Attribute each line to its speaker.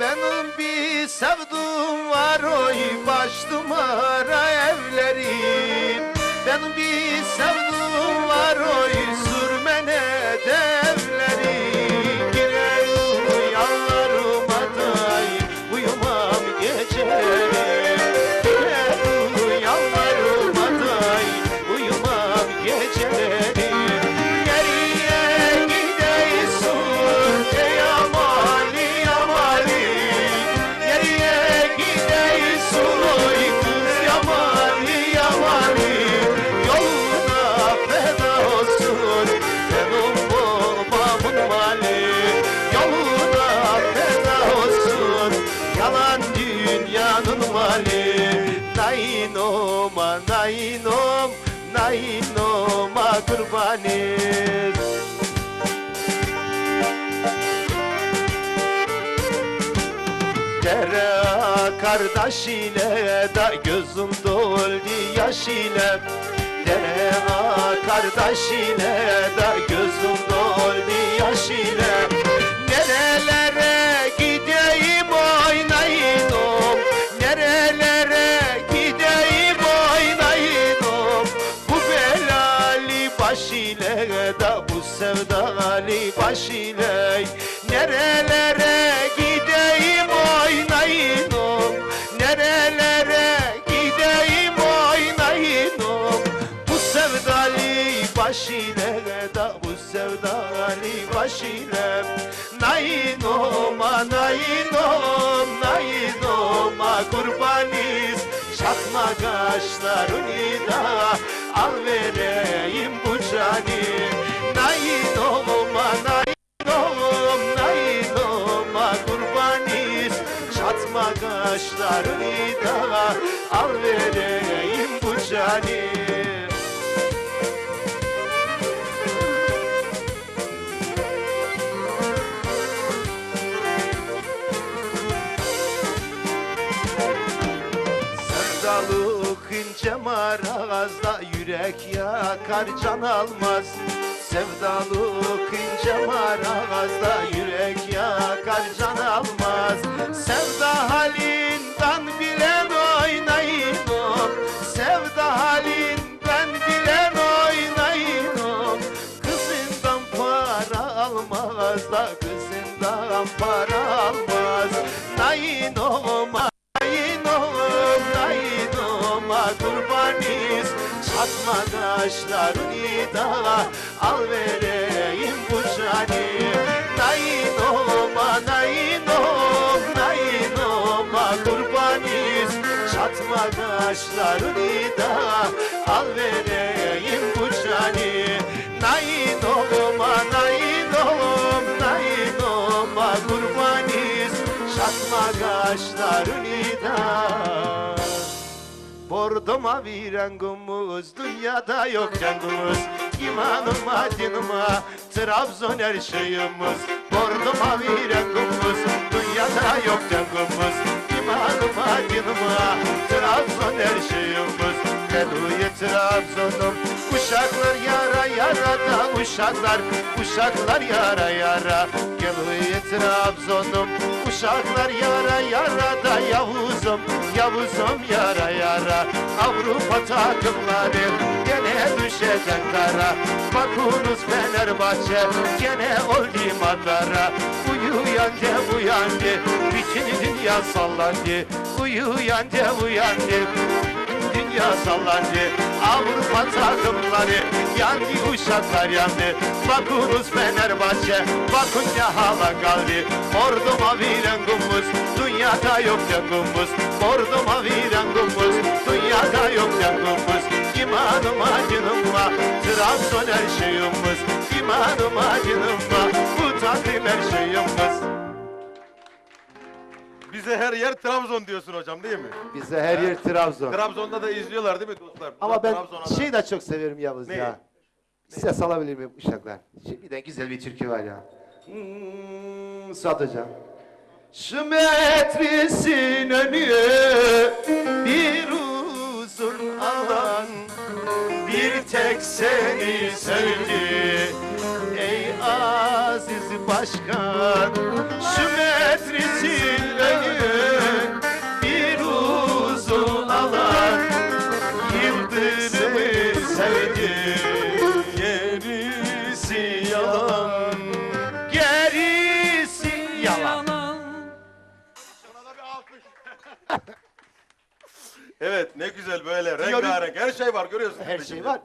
Speaker 1: Benim bir sevduğum var oy baş numara evleri. Benim bir sevduğum Nainoma nainom nainoma kurbanız Dere kardeş ile da gözüm doldu yaş ile. Dere kardeş ile da gözüm doldu yaş ile sevdali baş ile Nerelere gideyim oynayınım Nerelere gideyim oynayınım Bu sevdali baş ile da bu sevdali baş ile Nayinoma nayinom nayinoma kurbaniz Çatma kaşlarını da al vereyim bu cani Kaşlarını da al vereyim bu cani İnce marazda yürek yakar can almaz. Sevdalık ince marazda yürek yakar can almaz. Sevda halinden bilen oynayınım Sevda halinden bilen oynayınım Kızından para almaz da kızından para almaz. Nayinoma Nayinom, Çatma kaşlarını da al vereyim bu cani. Nayinoma, nayinom, nayinoma kurbaniz Çatma kaşlarını da al vereyim bu cani. Nayinoma, nayinom, nayinoma kurbaniz Çatma kaşlarını da Bordo mavi rengimiz dünyada yok rengimiz İmanıma dinime Trabzon her şeyimiz. Bordo mavi rengimiz dünyada yok rengimiz İmanıma dinime Trabzon her şeyimiz. Beluye Trabzon'um uşaklar Uşaklar yara yara. Geluye Trabzon'um Uşaklar yara yara da Yavuzum Yavuzum yara yara. Avrupa takımları Gene düşecek kara. Bakunuz Fenerbahçe Gene oldu madara. Uyuyanca uyandı Bütün dünya sallandı. Uyuyanca uyandı dünya sallandı Avrupa takımları yandı uşaklar yandı. Bakunuz Fenerbahçe bakın ne hala kaldı. Ordu mavi rengimiz dünyada yok rengimiz. Ordu mavi rengimiz dünyada yok rengimiz. İmanıma canıma Trabzon her şeyimiz. İmanıma canıma bu takım her şeyimiz
Speaker 2: Bize her yer Trabzon diyorsun hocam değil mi?
Speaker 1: Bize her yer Trabzon.
Speaker 2: Trabzon'da da izliyorlar değil mi dostlar?
Speaker 1: Ama ben
Speaker 2: Trabzon'a da-
Speaker 1: şeyi de çok severim Yavuz
Speaker 2: Neyi?
Speaker 1: ya. Size salabilir miyim uşaklar? Şey, bir de güzel bir türkü var ya. Hmm, Suat hocam. Şu metrisin önü bir uzun alan Bir tek seni başkan Sümetrisin önü bir uzun alan Yıldırımı sevdi
Speaker 2: gerisi yalan
Speaker 1: Gerisi yalan
Speaker 2: Evet ne güzel böyle rengarenk her şey var görüyorsun.
Speaker 1: Her şey var.